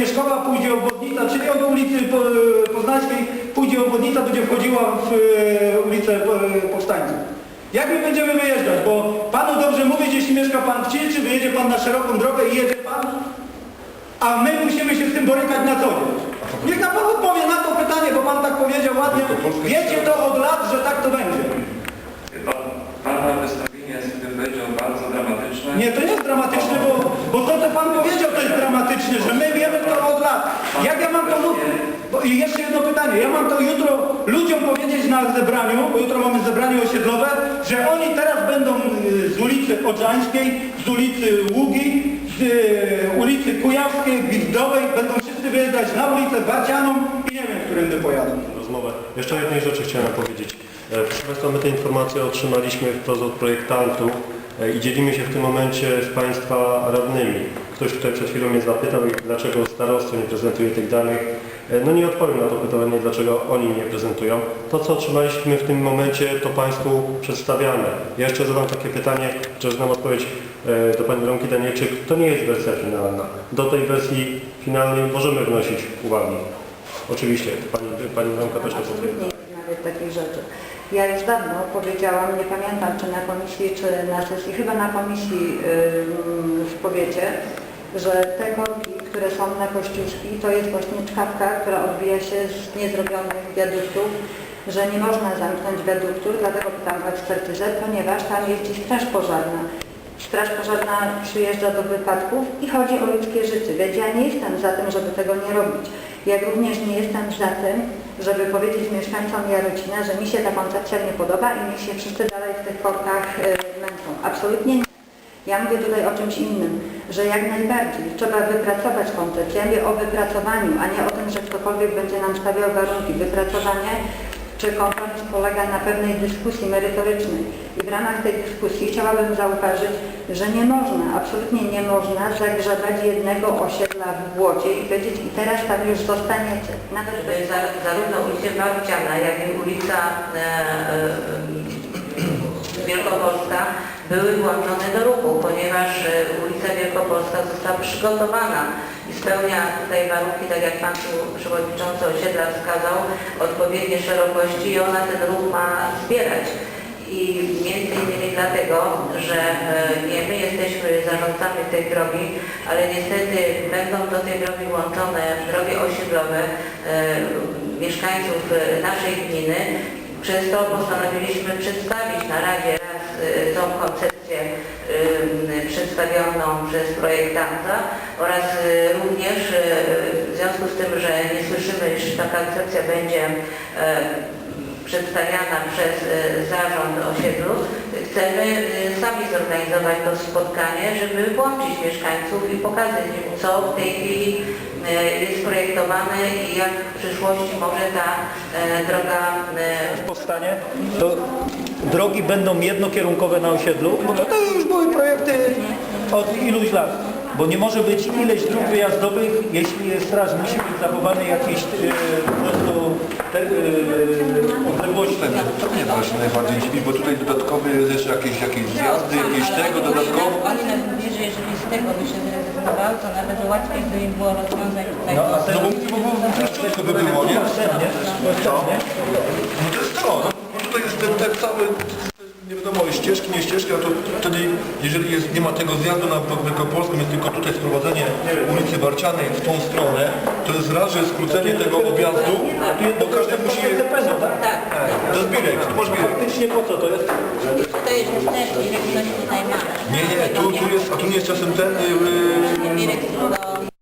Mieszkowa pójdzie obwodnica, czyli od ulicy Po- Poznańskiej pójdzie obwodnica, będzie wchodziła w e, ulicę e, Powstańców. Jak my będziemy wyjeżdżać? Bo panu dobrze mówić, jeśli mieszka pan w Cielczy, wyjedzie pan na szeroką drogę i jedzie pan, a my musimy się z tym borykać na co dzień. Niech nam pan odpowie na to pytanie, bo pan tak powiedział ładnie. Wiecie to od lat, że tak to będzie. Pan, Pana wystąpienie z tym powiedział bardzo dramatyczne. Nie, to nie jest dramatyczne, bo, bo to, co pan powiedział, to jest dramatyczne, że my wiemy. Jak ja mam to mówić? Bo I jeszcze jedno pytanie. Ja mam to jutro ludziom powiedzieć na zebraniu, bo jutro mamy zebranie osiedlowe, że oni teraz będą y, z ulicy Odrzańskiej, z ulicy Ługi, z y, ulicy Kujawskiej, Gwizdowej, będą wszyscy wyjeżdżać na ulicę Bacianą i nie wiem, którędy pojadą. rozmowę. Jeszcze o jednej rzeczy chciałem powiedzieć. E, Proszę Państwa, my te informacje otrzymaliśmy wprost od projektantów e, i dzielimy się w tym momencie z Państwa radnymi. Ktoś tutaj przed chwilą mnie zapytał, dlaczego starostwo nie prezentuje tych danych. E, No nie odpowiem na to pytanie, dlaczego oni nie prezentują. To, co otrzymaliśmy w tym momencie, to Państwu przedstawiamy. Ja jeszcze zadam takie pytanie, że znam odpowiedź e, do Pani Romki Danielczyk. To nie jest wersja finalna. Do tej wersji finalnej możemy wnosić uwagi. Oczywiście, pani, pani Romka też to potwierdza. Nawet takich rzeczy. Ja już dawno powiedziałam, nie pamiętam czy na komisji, czy na sesji, chyba na komisji ym, w powiecie, że te korki, które są na Kościuszki, to jest właśnie czkawka, która odbija się z niezrobionych wiaduktów, że nie można zamknąć wiaduktu, dlatego pytam o ekspertyzę, ponieważ tam jeździ straż pożarna. Straż pożarna przyjeżdża do wypadków i chodzi o ludzkie życie, więc ja nie jestem za tym, żeby tego nie robić. Jak również nie jestem za tym, żeby powiedzieć mieszkańcom Jarocina, że mi się ta koncepcja nie podoba i niech się wszyscy dalej w tych korkach y, męczą. Absolutnie nie. Ja mówię tutaj o czymś innym, że jak najbardziej trzeba wypracować koncepcję. Ja mówię o wypracowaniu, a nie o tym, że ktokolwiek będzie nam stawiał warunki. Wypracowanie czy kompromis polega na pewnej dyskusji merytorycznej. I w ramach tej dyskusji chciałabym zauważyć, że nie można, absolutnie nie można zagrzebać jednego osiedla w błocie i powiedzieć i teraz tam już zostaniecie. Nawet żeby za, zarówno ulica Maruciana, jak i ulica e, e, Wielkopolska były włączone do ruchu, ponieważ e, ulica Wielkopolska została przygotowana i spełnia tutaj warunki, tak jak Pan Przewodniczący osiedla wskazał, odpowiednie szerokości i ona ten ruch ma wspierać. I między innymi dlatego, że e, nie my jesteśmy zarządcami tej drogi, ale niestety będą do tej drogi włączone drogi osiedlowe e, mieszkańców naszej gminy. Przez to postanowiliśmy przedstawić na Radzie tą koncepcję e, przedstawioną przez projektanta oraz e, również w związku z tym, że nie słyszymy, iż ta koncepcja będzie e, przedstawiana przez e, zarząd osiedlu, chcemy sami zorganizować to spotkanie, żeby włączyć mieszkańców i pokazać im, co w tej chwili jest projektowane i jak w przyszłości może ta e, droga e, powstanie, to drogi będą jednokierunkowe na osiedlu, bo to, to już były projekty od iluś lat. Bo nie może być ileś dróg wyjazdowych, jeśli straż, musi być zachowany jakiś e, po prostu te, To mnie właśnie najbardziej dziwi, bo tutaj dodatkowy jest jeszcze jakieś, jakieś zjazdy, jakieś tego dodatkowo. Oni nam mówi, że jeżeli z tego by się zrezygnował, to nawet łatwiej by im było rozwiązać tutaj. No, a ten, No bo, bo, bo, bo prościutko by było, nie? nie? No to jest to, no. Bo tutaj jest ten, ten cały, nie wiadomo, ścieżki, nie ścieżki, a to wtedy, jeżeli jest, nie ma tego zjazdu na Wielkopolską, jest tylko tutaj sprowadzenie ulicy Barcianej w tą stronę, to jest raz, że skrócenie tego objazdu, bo każdy musi... Pędzą, tak? Tak, To jest Birek, to masz Birek. Faktycznie po co to jest? to jest też tutaj ma. Nie, nie, tu, tu jest, a tu nie jest czasem ten... Yy, do